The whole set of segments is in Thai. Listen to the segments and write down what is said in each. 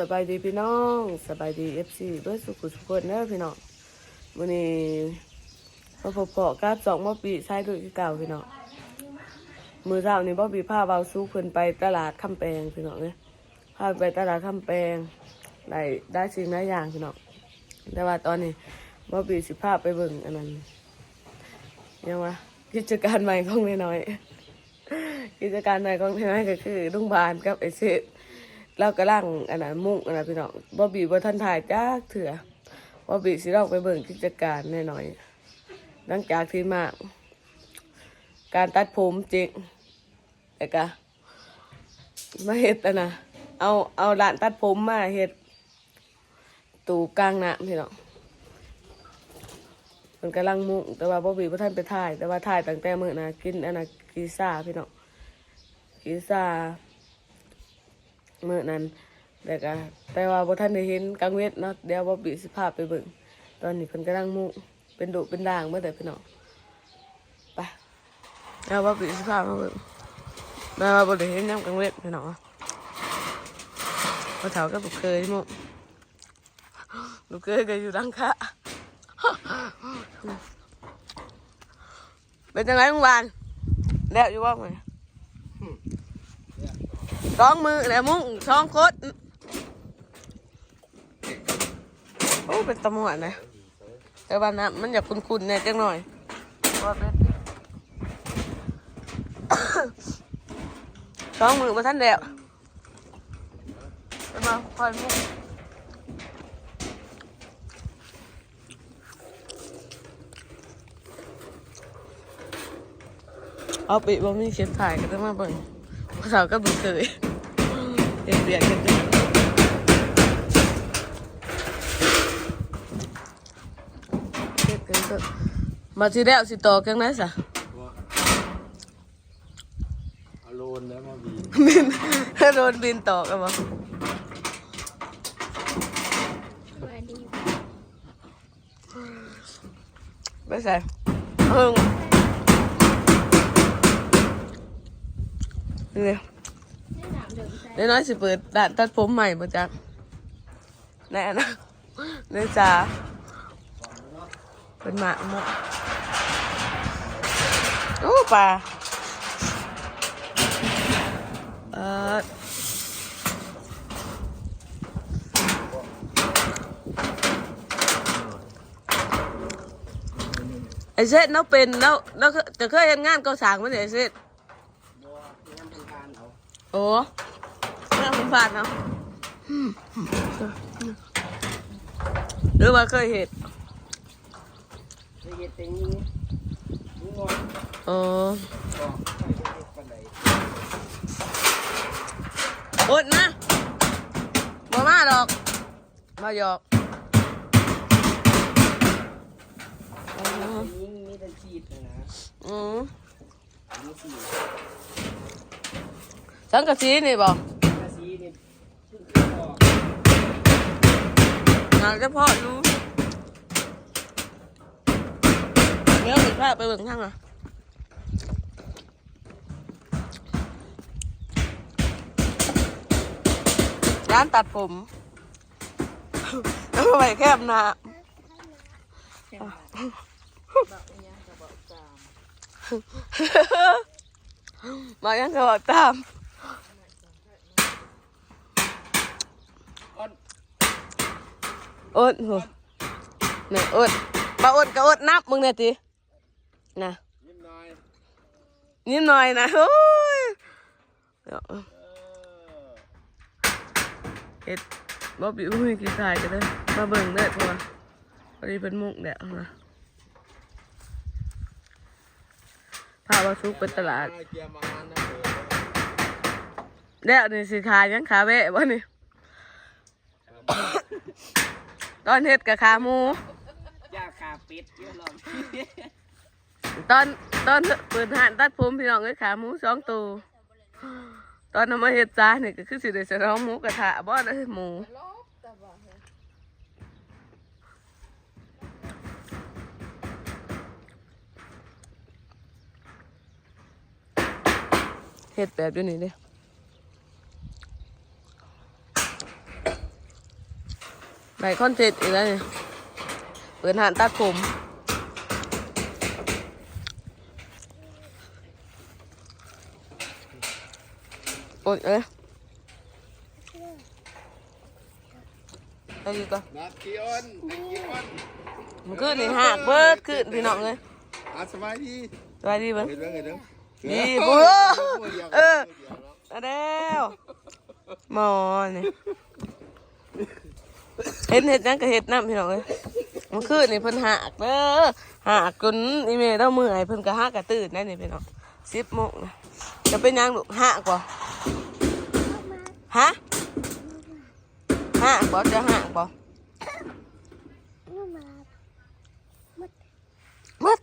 สบายดีพี่น้องสบายดีเอฟซีเบิร์สุขุสุขคนเด้อพี่น้องวันนี้มาพบเพาะกับสองมอปีใช้ด้วยที่เก่าพี่น้องมือเช้านี้บ๊อบบี้าเบาสู้เพิ่นไปตลาดคำแปงพี่น้องเนี่ยพาไปตลาดคำแปงได้ได้สิ่งหลายอย่างพี่น้องแต่ว่าตอนนี้บอบบี้สิพาไปเบิ่งอันนั้นยังวะกิจการใหม่ของน้อย กิจการใหม่ของน้อยก็คือโรงพยาบาลกับไอเซต เรากำลังอันนั้นมุ่งอันนั้นพี่น้องบอบบี้บ่ทันถ่ายจ้าเถื่อบอบีสิเราไปเบิ่งกิจการแน่หน่อยๆหลังจากที่มาการตัดผมจริงแต่กะมาเฮ็ดอันนะเอาเอาร้านตัดผมมาเฮ็ดตูกลางน้ำพี่น้องมันกำลังมุ่งแต่ว่าบอบบี้บ่ทันไปถ่าย แต่ว่าถ่ายตั้งแต่มื้อนะกินอันนะกีซ่าพี่น้องกีซ่า มื่อนั้นแต่ก็แต่ว่าบ่ท่านได้เห็นกลางเวทเนาะเดี๋ยวบ่บีสิพาพไปเบิ่งตอนนี้เพิ่นกำลังมุเป็นดุเป็นด่างเมื่อแต่พี่น้องไปแล้วบ่บีสิพาพมาเบิ่งแม่ว่าบ่ได้เห็นยามกลางเวทพี่น้องพอเฒ่าก็บ่เคยมุลูกเคยก็อยู่ดังค่ะเป็นจังไงเมื่อวานแล้วอยู่ว่าไง สองมือแล้วมุ้งสองคตรโอ้เป็นตำรวจนะแต่ว่าน้ำมันอยากคุ้นๆเนี่ยจังหน่อยว่าเป็นสองมือมาท่านแล้วไปมาคอยมุ้งเอาไปบ่มีเขียนถ่ายก็ต้องมาเบิ่งภาษาก็บุเคยเด็กเรีย นกันด้วยเฮ็ดกันเถอะมาทีแล้วสิต่อกันไหนสะเอาโลนแล้วมาบีบิ นโดนบินต่อยน้อยสิเปิดด่านตัดผมใหม่บ่จักแน่นะเนื่อจ้าเป็นหมาหมดโอ้ปลาเออไอเซตเราเป็นเราเราจะเคยเห็นงานก่อสร้างมั้ยเนี่ยไอเซตโอ้ ไม่เอาผ่านเนาะหรือว่าเคยเห็นไปเฮ็ดแต่งี้ลุงอนอ้อดนใดอดนะบ่มาดอก มาหยอกอ๋อยิงมีแต่ชีดนะอืมสังกะสีนี่บอก กระสีนี่เพิ่งขึ้นออก งานเฉพาะรู้เดี๋ยวมีภาพไปเบิ่งทางอะร้านตัดผมแล้วไปแคบหนามายังก็บอกตาม อ้อน อดหัวนี่อดบ่อดก็อดนับมึงเนี่ยตินะยิ้มหน่อยนิดหน่อยนะโอ้ยเดี๋ยวเออเฮ็ดบ่บิวมีกี่สายกันเด้อมาเบิ่งเด้อเพราะว่าพอดีเป็นมุกเด้อนะพาว่าซุกไปตลาดเกียร์มาหันนะเออแล้วนี่สิขายยังขาแวะบ่นี่ ตอนเฮ็ดกับขาหมูยาคาปิดเยอะลองตอนตอนเปิดห้านตัดผมพี่น้องเอ้ยขาหมูสองตัวตอนนำมาเฮ็ดจ้านี่ก็คือสิได้สร้องหมูกระทะบ่ได้หมูเฮ็ดแบบอยู่นี่เด้ ไหนคอนเทนต์อีกแล้วเนี่ยเปิดหานตัดผมโอ๊ยเอ้ยไปอยู่ก่อนนักกีออนนักกีออนมันขึ้นนี่หักเบิดขึ้นพี่น้องเลยอาสบายดีสวัสดีเบิ้งเห็นไหมเห็นไหมดีบัวเออมาแล้วหมอนี่ เห็ดเห็ดหยังก็เห็ดน้ำพี่น้องเลยมันขึ้นนี่เพิ่นหักเด้อหักจนอีเมลเด้ามือไอ้เพิ่นก็หักกระตื่นได้นี่พี่น้องสิบโมงนะจะเป็นหยังลูกหักกว่าฮะหักบ่จะหักบ่มัด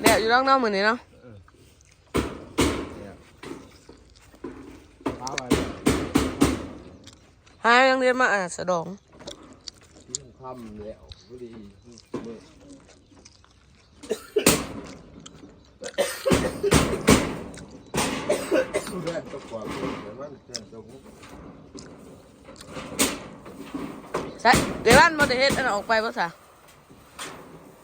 เดี๋ยวอยู่ร่องน้ำมือนี้เนาะ พาไป หายัง เรียนมาอะสะดองที่ำแล้วพอดีเมื่อแม่ตกกว่าแต่ว่าแม่ตกใช่เดี๋ยวบ้านมาเฮ็ดอันออกไปบ่ซะ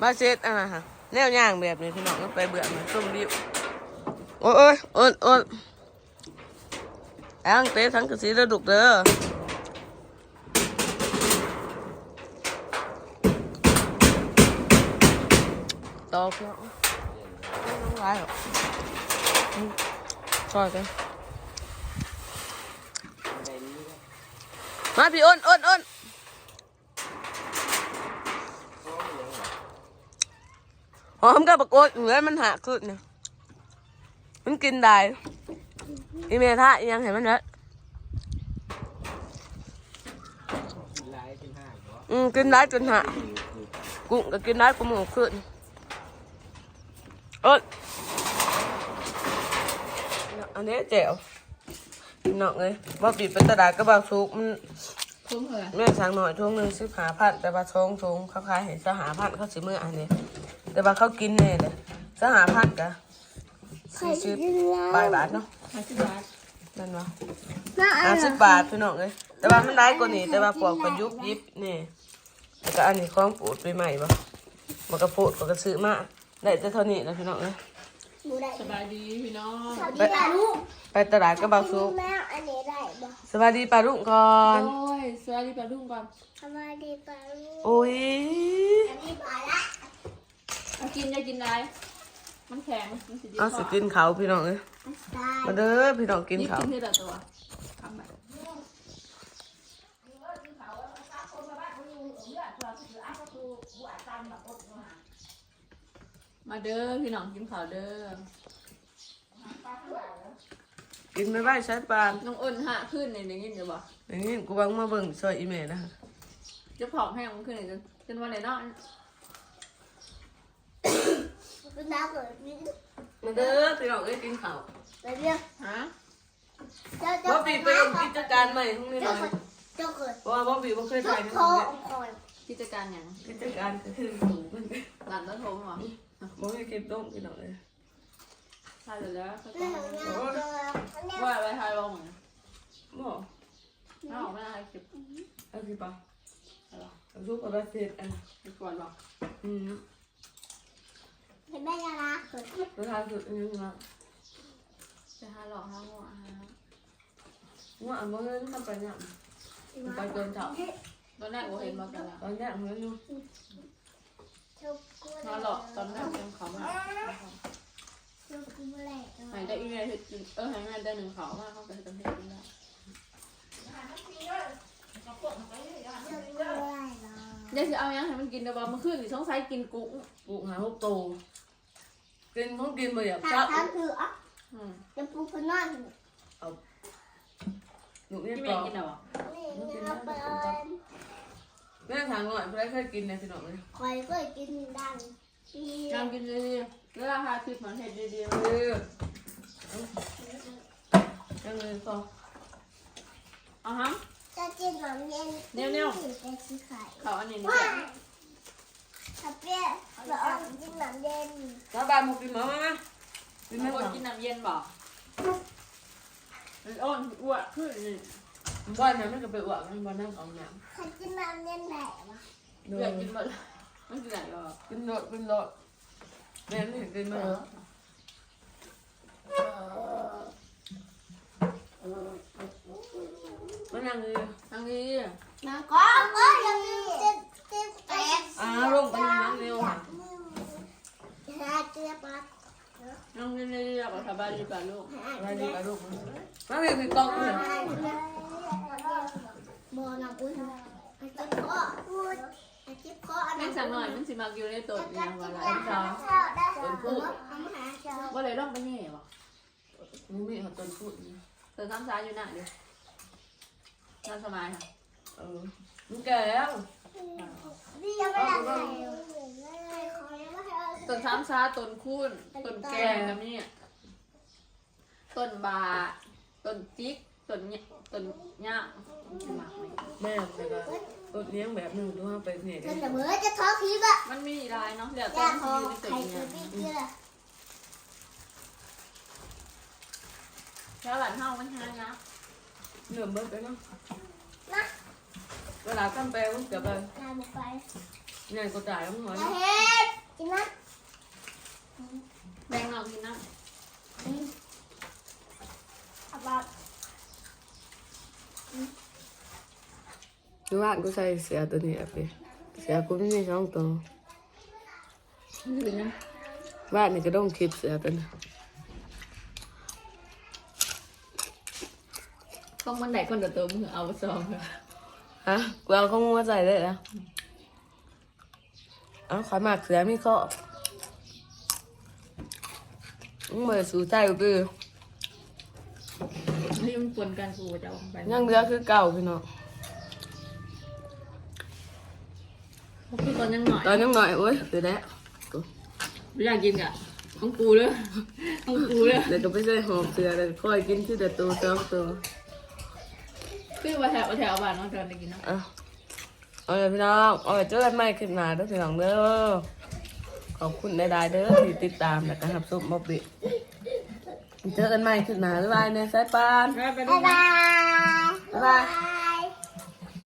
มาเซ็ตอันนั้นค่ะแนวย่างแบบนี้พี่น้องก็ไปเบื่อมันส้มดิวโอ้ยโอ้ยโอ้ยโอ้ยอ้างเตะทั้งกระสีระดุกเด้อ ต่อเพื่อนไม่ต้องร้ายหรอกอืมช่วยกันมาพี่อ้นอ้นอ้นหอมกับปรากฏเหมือนมันหักขึ้นเนี่ยมันกินได้อีเมท่ายังเห็นมันเนอะอืมกินได้จนหักกุ้งก็กินได้กูหมูขึ้น เอ้ยอันนี้แจ๋วพี่น้องเลยว่าปิดเป็นตลาดก็บางซุกมันคุ้มเหรอแม่สั่งหน่อยทุ่งหนึ่งสิบหาพันแต่ว่าชงชงเขาขายเห็นสหาพันเขาสิมืออันนี้ แต่ว่าเขากินเนี่ยเลยสหาพันกะสี่สิบปลายบาทเนาะห้าสิบบาทนั่นวะห้าสิบบาทพี่น้องเลยแต่ว่ามันได้กว่านี้แต่ว่าพวกประยุกต์ยิบนี่แล้วก็อันนี้ของปูดไปใหม่ปะมันก็ปูดมันก็ซื้อมา ได้แต่เท่านี้นะพี่น้องเลยสบายดีพี่น้องไปไปตลาดก็บางซุกแม่อันนี้ได้บ่สวัสดีปลารุ่งก่อน โอ้ยสวัสดีปลาดุ้งก่อนทำไมดีปลาลูกโอ้ยอันนี้ปลาละเอากินได้กินได้มันแข็งมันสิดีเอาสิกินเขาวพี่น้องเลยตายมาเด้อพี่น้องกินนี่เขาวกินที่ละตัวทำแบบ มาเด้อพี่น้องกินข้าวเด้อกินไม่ไหวใช้ปานน้องอ้นหะขึ้นในอย่างนี้เดี๋ยวบอกอย่างนี้กูบังมาเบิ่งซอยอีเมลนะจะผอมแห้งมันขึ้นในจนจนวันไหนเนาะเป็นน้ำเกิดนี่มาเด้อพี่น้องเอ้ยกินข้าวไปเรียกฮะเจ้าบ่เจ้าปีเป็นกิจการใหม่ของนี่หน่เจ้าอยเจ้าเกิดเพราะว่าบ่ปีบ่เคยเจ้าถ่ายในคอนี้คอยกิจการอย่างกิจการก็คือสูงมันหลานตะโทงเหรอ บ่มีคลิปต้มพี่น้องเอ้ยใช่เลยแล้วเขาเรื่ต้อองงงานเรื่องว่าอะไรทายลงบ่เอาไม่ได้คลิปเอาสิปะเอาซุปเอาไปเสร็จอะดีกว่าหรอกอืมเห็นแม่ยาลาเกิดแล้วทานสุดอันนี้นะจะหาหลอกหาหัวหาว่าเอามาเงินทำไปเนี่ยไปเกินเท่าตอนแรกผมเห็นมากันแล้วตอนเนี้ยเหมือนอยู่เจ้ากู นอนหลอกตอนแรกยังเขามาเจ้ากูแหลกหายได้อีเมลเห็ดกินเออหายงานได้หนึ่งเขามากเขาไปทำเห็ดกินได้เจ้ากูแหลกเดี๋ยวจะเอายังให้มันกินเดี๋ยวบอกมันขึ้นสิสงสัยกินกุ้งปลูกหาหกโตกินของกินบ่อยากถาเช้าคืออะอืมจะปูพนอนหนูเนี่ยพี่เมต่อกินเหรอนี่นะเปิ้ล แม่ทางหน่อยเพื่อเคยกินในพี่น้องเลยคอยก็กินดังปีน้ำกินดีๆแล้วราคาคลิปมันเห็ดดีเออยังเลยต่อๆเอาฮะ จะกินน้ำเย็นเป็นสีไข่เขาอันนี้นี่ว้าถ้าเปี้ยเราเอากินน้ำเย็นสาบานมากินหมาไหมกินไหมคนก่อนกินน้ำเย็นบอกมันอ้อนอ้วนขึ้นนี่ บ้านนั้นมันก็ไปหวังมันบ้านนั่งเอาหนังขอกินน้ำเย็นไหนวะเดืเลืออดกินหมดมันกินไหนก็กินรถกินรถแม่ไม่เห็นกินมั้ยมันนั่งเลยทางนี้น้ำก็ก็ยังจะจะแตกอ้าวลงไปนั่งเร็วค่ะหาเจี๊ยบมาน้องนี่นี่อยากสบายดีกว่าลูกมาดีกับลูกมาเรียนพี่กองเลย บอน้ำอุ้ยไอ้จิ๊บคอ ไอ้จิ๊บคออันแม่นั้นงสั่งหน่อยมันสิมักอยู่ในตัวอีกอย่างว่าไรจ้าจ้าได้เอามาหาเจ้าว่าเลยต้องไปแง่บ่มึงมีเขาต้นพูดเติมซ้ำซ้ายอยู่หน้าเดียวน่าสบายค่ะเออมึงแก่แล้วพี่ยังไม่ได้ใส่ต้นซ้ำซ้าต้นคูนต้นแกงกับนี่ต้นบาต้นจิกต้นเนี่ยต้นหญ้าหมักไหมแม่แต่ก็ ต้นเลี้ยงแบบหนึ่งดูว่าไปเนี่ยมันจะเหมือนจะท้อคลิปอะมันมีลายเนาะเดี๋ยวยาต้นทอที่งอยู่ในตัวไข่เนี่ยคือพี่เกลือแล้วหลานเฮามันหานะเหนื่อยเบิดไปเนาะนะเวลาตั้งแปลว่าจะไปนายบอกไปงานก็จ่ายมึงหัวอย่าเนาะ เฮ็ดกินนะ แบ่งเรากินนะ เอาบอด ดูว่ากูใส่เสียตัวนี้อะพี่เสียกูไม่มีช่องตัวนี่เป็นยังบ้านนี่ก็ต้องคลิปเสียตัวนี้ต้องมันไหนคนเดียวตัวมึงเอาไปซองเลยฮะกูเอาข้อมูลมาใส่เลยนะเอาขอยหมากเสือมีข้อมึงมาสู่ใจกูนี่มันปนกันกูจะเอาไปยังเหลือคือเก่าพี่น้อง คือตอนยังหน่อยตอนยังหน่อยโอ้ยเดี๋ยวนะกูไม่อยากกินอะของกูเลยของกูเลยเดี๋ยวก็ไปใส่หอมเสือเลยค่อยกินที่เด็ดตัวสองตัวคือว่าแถวแถวบ้านน้องจอนได้กินเนาะอะเอาเลยพี่น้องเอาไปเจอกันใหม่ขึ้นมาเด้อพี่น้องเด้อขอบคุณได้ๆเด้อที่ติดตามและก็รับชมมอบบิเจอกันใหม่ขึ้นมาบ๊ายบายเนี่ยสายปานไปไปบ๊ายบายบ๊ายบาย